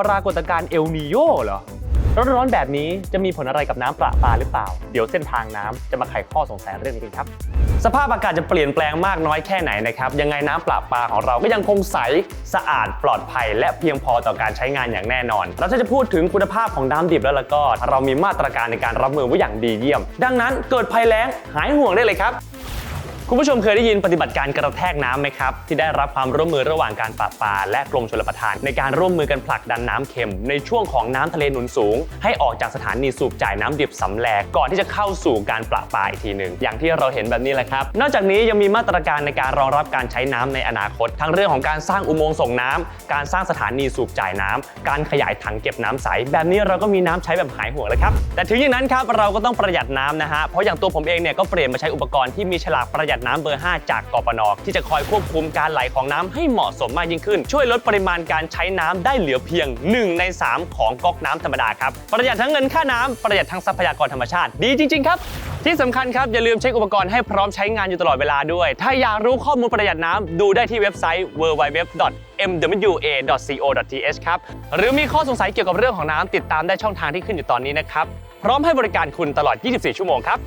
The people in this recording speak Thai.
ปรากฏการณ์เอลนีโยเหรอร้อนๆแบบนี้จะมีผลอะไรกับน้ำประปาหรือเปล่า เดี๋ยวเส้นทางน้ำจะมาไขข้อสงสัยเรื่องนี้กันครับ สภาพอากาศจะเปลี่ยนแปลงมากน้อยแค่ไหนนะครับ ยังไงน้ำประปาของเราก็ยังคงใส สะอาดปลอดภัย และเพียงพอต่อการใช้งานอย่างแน่นอนเราถ้าจะพูดถึงคุณภาพของน้ำดิบแล้วละก็ เรามีมาตรการในการรับมือไว้อย่างดีเยี่ยม ดังนั้นเกิดภัยแล้งหายห่วงได้เลยครับ คุณผู้ชมเคยได้ยินปฏิบัติการกระแทกน้ำไหมครับ ที่ได้รับความร่วมมือระหว่างการปราปาและกรมชลประทาน ในการร่วมมือกันผลักดันน้ำเค็ม ในช่วงของน้ำทะเลหนุนสูง ให้ออกจากสถานีสูบจ่ายน้ำดิบสำแลกก่อนที่จะเข้าสู่การปราปาอีกทีหนึ่งอย่างที่เราเห็นแบบนี้แหละครับ นอกจากนี้ยังมีมาตรการในการรองรับการใช้น้ำในอนาคต ทั้งเรื่องของการสร้างอุโมงค์ส่งน้ำการสร้างสถานีสูบจ่ายน้ำการขยายถังเก็บน้ำใส แบบนี้เราก็มีน้ำใช้แบบหายห่วงแล้วครับแต่ถึงอย่างนั้นครับเราก็ต้องประหยัดน้ำนะฮะเพราะอย่างตัวผมเองเนี่ยก็เปลี่ยนมาใช้อุปกรณ์ที่มีฉลากประหยัดน้ำเบอร์ 5 จากกปนที่จะคอยควบคุมการไหลของน้ำให้เหมาะสมมากยิ่งขึ้น ช่วยลดปริมาณการใช้น้ำได้เหลือเพียง 1 ใน 3 ของก๊อกน้ำธรรมดาครับประหยัดทั้งเงินค่าน้ำประหยัดทั้งทรัพยากรธรรมชาติ ดีจริง ๆ ครับที่สำคัญครับอย่าลืมเช็คอุปกรณ์ให้พร้อมใช้งานอยู่ตลอดเวลาด้วย ถ้าอยากรู้ข้อมูลประหยัดน้ำดูได้ที่เว็บไซต์ www.mwa.co.th ครับ หรือมีข้อสงสัยเกี่ยวกับเรื่องของน้ำติดตามได้ช่องทางที่ขึ้นอยู่ตอนนี้นะครับ พร้อมให้บริการคุณตลอด 24 ชั่วโมงครับ